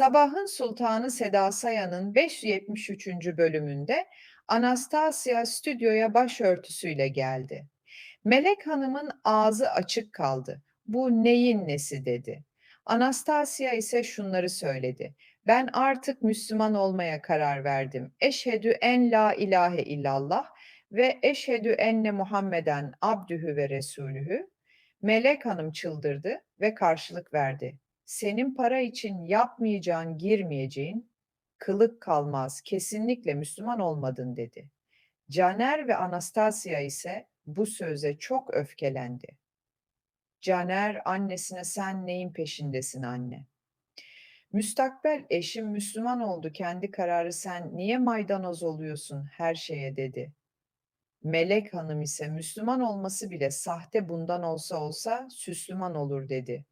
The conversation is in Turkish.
Sabahın Sultanı Seda Sayan'ın 573. bölümünde Anastasia stüdyoya başörtüsüyle geldi. Melek Hanım'ın ağzı açık kaldı. Bu neyin nesi dedi. Anastasia ise şunları söyledi. Ben artık Müslüman olmaya karar verdim. Eşhedü en la ilahe illallah ve eşhedü enne Muhammeden abdühü ve resulühü. Melek Hanım çıldırdı ve karşılık verdi. Senin para için yapmayacağın, girmeyeceğin kılık kalmaz, kesinlikle Müslüman olmadın dedi. Caner ve Anastasia ise bu söze çok öfkelendi. Caner annesine sen neyin peşindesin anne? Müstakbel eşim Müslüman oldu kendi kararı sen niye maydanoz oluyorsun her şeye dedi. Melek Hanım ise Müslüman olması bile sahte bundan olsa olsa Süslüman olur dedi.